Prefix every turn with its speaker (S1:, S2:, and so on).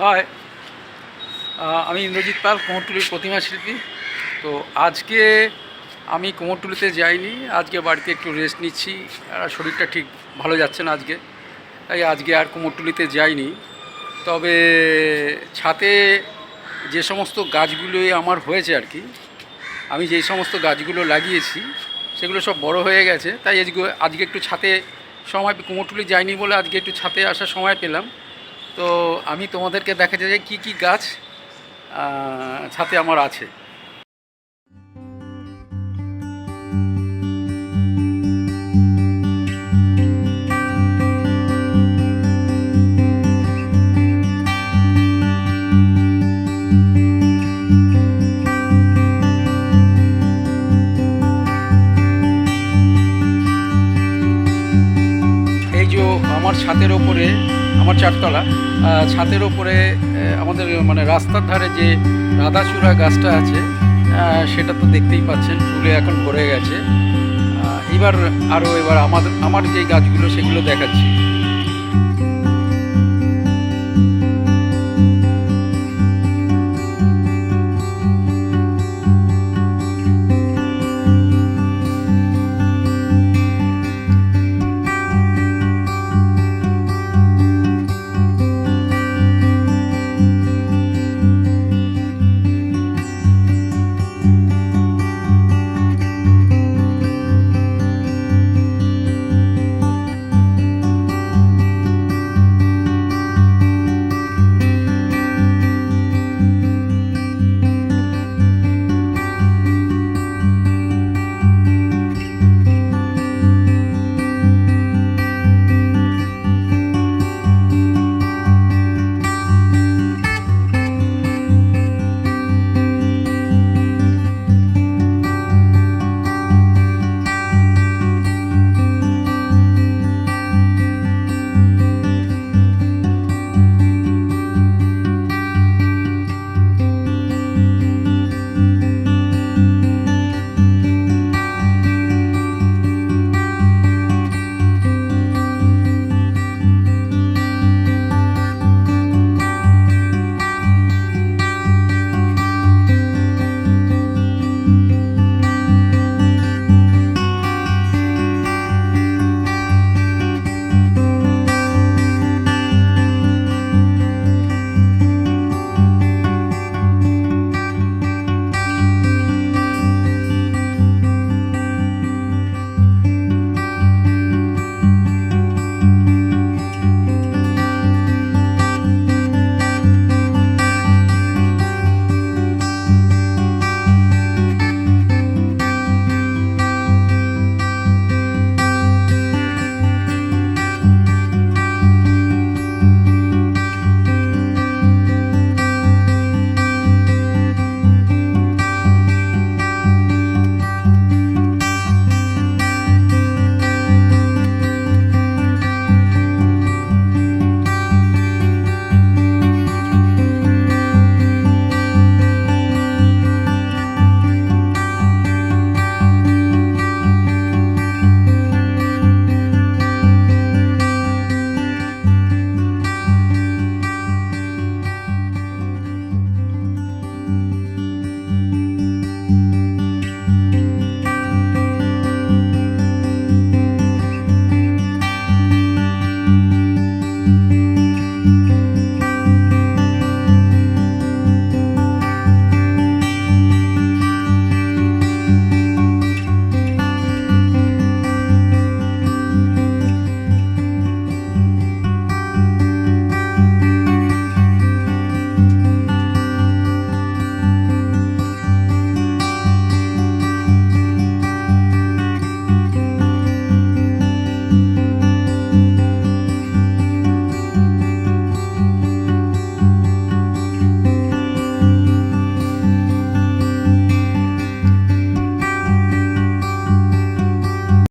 S1: হয়। আমি ইন্দ্রজিৎ পাল, কুমোরটুলির প্রতিমা শিল্পী। তো আজকে আমি কুমোরটুলিতে যাইনি, আজকে বাড়িতে একটু রেস্ট নিচ্ছি। আর শরীরটা ঠিক ভালো যাচ্ছে না আজকে, তাই আজকে আর কুমোরটুলিতে যাইনি। তবে ছাতে যে সমস্ত গাছগুলো আমার হয়েছে আর কি, আমি যেই সমস্ত গাছগুলো লাগিয়েছি, সেগুলো সব বড় হয়ে গেছে। তাই আজকে আজকে একটু ছাতে সময়, কুমোরটুলি যাইনি বলে আজকে একটু ছাতে আসার সময় পেলাম। তো আমি তোমাদেরকে দেখা যায় যে কী কী গাছ ছাতে আমার আছে। আমার ছাদের ওপরে আমার চারতলা ছাদের ওপরে আমাদের মানে রাস্তার ধারে যে রাধাচূড়া গাছটা আছে সেটা তো দেখতেই পাচ্ছেন, ফুলে এখন ভরে গেছে। এবার আরও এবার আমাদের, আমার যে গাছগুলো, সেগুলো দেখাচ্ছি।